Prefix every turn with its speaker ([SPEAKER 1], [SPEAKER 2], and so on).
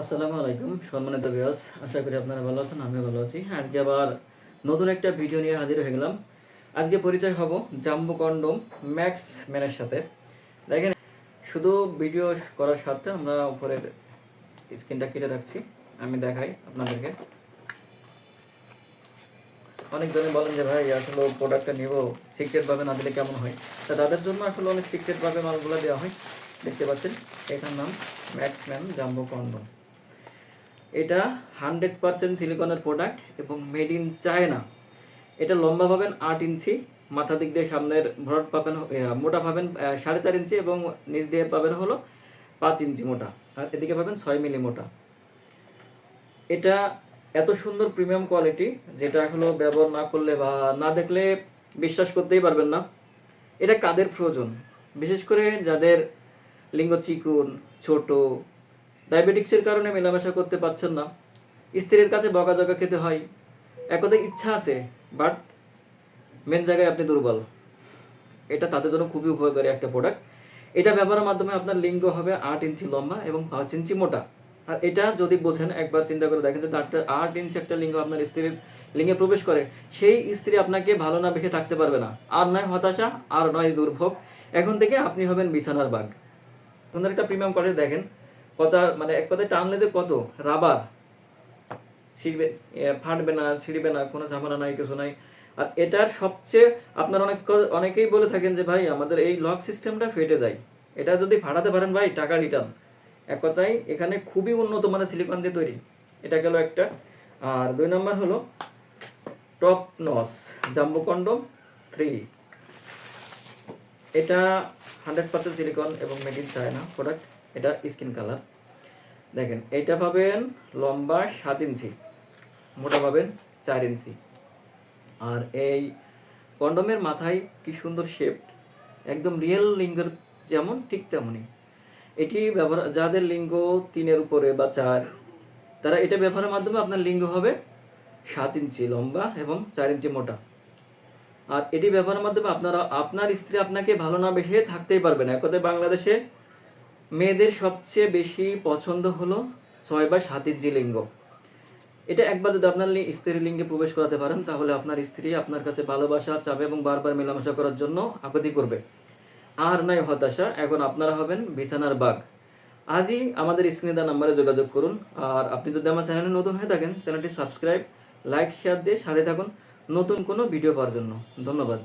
[SPEAKER 1] আসসালামু আলাইকুম, সম্মানিত বিয়াস আশা করি আপনারা ভালো আছেন, আমিও ভালো আছি। আজকে আবার নতুন একটা ভিডিও নিয়ে হাজির হয়ে গেলাম। আজকে পরিচয় হব জাম্বু কন্ডম ম্যাক্স ম্যানের সাথে। দেখেন, শুধু ভিডিও করার সাথে আমরা উপরের স্ক্রিনটা কেটে রাখছি, আমি দেখাই আপনাদেরকে। অনেকজনে বলেন যে, ভাই, আসলে প্রোডাক্টটা নিব সিক্রেট ভাবে না দিলে কেমন হয়? তা তাদের জন্য আসলে অনেক সিক্রেট ভাবে মালগুলো দেওয়া হয়। দেখতে পাচ্ছেন, এটার নাম ম্যাক্সম্যান জাম্বো কন্ডম। এটা হান্ড্রেড পার্সেন্ট সিলিকনের প্রোডাক্ট এবং মেড ইন চায়না। এটা লম্বা পাবেন আট ইঞ্চি, মাথা দিক দিয়ে সামনের ভরট পাবেন মোটা পাবেন সাড়ে চার ইঞ্চি এবং নিচ দিয়ে পাবেন হলো পাঁচ ইঞ্চি মোটা আর এদিকে পাবেন ছয় মিলি মোটা। এটা এত সুন্দর প্রিমিয়াম কোয়ালিটি যেটা হলো ব্যবহার না করলে বা না দেখলে বিশ্বাস করতেই পারবেন না। এটা কাদের প্রয়োজন? বিশেষ করে যাদের লিঙ্গ চিকুন, ছোট ডায়াবেটিক্সের কারণে মেলামেশা করতে পারছেন না। স্ত্রীর কাছে বকা বকাঝকা খেতে হয়। একদা ইচ্ছা আছে বাট মেন জায়গায় আপনি দুর্বল। এটা তাদের জন্য খুবই উপকারী একটা প্রোডাক্ট এটা ব্যবহারের মাধ্যমে আপনার লিঙ্গ হবে আট ইঞ্চি লম্বা এবং পাঁচ ইঞ্চি মোটা। আর এটা যদি বোঝেন, একবার চিন্তা করে দেখেন আটটা আট ইঞ্চি একটা লিঙ্গ আপনার স্ত্রীর লিঙ্গে প্রবেশ করে, সেই স্ত্রী আপনাকে ভালো না বেঁচে থাকতে পারবে না। আর নয় হতাশা, আর নয় দুর্ভোগ। এখন থেকে আপনি হবেন বিছানার বাঘ। সুন্দর একটা প্রিমিয়াম কোয়ালিটি দেখেন। কত মানে এক কথায় টানলে যে কত? রাবার। ছিড়বে ফাটবে না, ছিঁড়বে না, কোনো ঝামেলা নাই, কিছু নাই। আর এটার সবচেয়ে, আপনার অনেক অনেকেই বলে থাকেন যে, ভাই, আমাদের এই লক সিস্টেমটা ফেটে যায়। এটা যদি ফাটাতে পারেন, ভাই, টাকা রিটার্ন এক কথায়, এখানে খুবই উন্নত মানের সিলিকন দিয়ে তৈরি। এটা গেল একটা। আর দুই নম্বর হলো টপ নস জাম্বো কন্ডম থ্রি এটা হান্ড্রেড পার্সেন্ট সিলিকন এবং মেড ইন চায়না প্রোডাক্ট এটা স্কিন কালার দেখেন, এইটা পাবেন লম্বা সাত ইঞ্চি, মোটা পাবেন চার ইঞ্চি। আর এই কন্ডমের মাথায় কি সুন্দর শেপ একদম রিয়েল লিঙ্গের যেমন, ঠিক তেমনই। এটি ব্যবহার, যাদের লিঙ্গ তিনের উপরে বা চার, তারা এটা ব্যবহারের মাধ্যমে আপনার লিঙ্গ হবে সাত ইঞ্চি লম্বা এবং চার ইঞ্চি মোটা। আর এটি ব্যবহারের মাধ্যমে আপনারা, আপনার স্ত্রী আপনাকে ভালো না বেশি থাকতেই পারবে না। এক কথায় বাংলাদেশে মেয়েদের সবচেয়ে বেশি পছন্দ হলো ছয় বা সাত ইঞ্চি লিঙ্গ। এটা একবার যদি আপনার স্ত্রীর লিঙ্গে প্রবেশ করাতে পারেন, তাহলে আপনার স্ত্রী আপনার কাছে ভালোবাসা চাবে এবং বারবার মেলামেশা করার জন্য আপত্তি করবে। আর নাই হতাশা, এখন আপনারা হবেন বিছানার বাঘ। আজই আমাদের স্ক্রিনে দেওয়া নাম্বারে যোগাযোগ করুন। আর আপনি যদি আমার চ্যানেলে নতুন হয়ে থাকেন, চ্যানেলটি সাবস্ক্রাইব, লাইক, শেয়ার দিয়ে সাথে থাকুন নতুন কোনো ভিডিও পাওয়ার জন্য। ধন্যবাদ।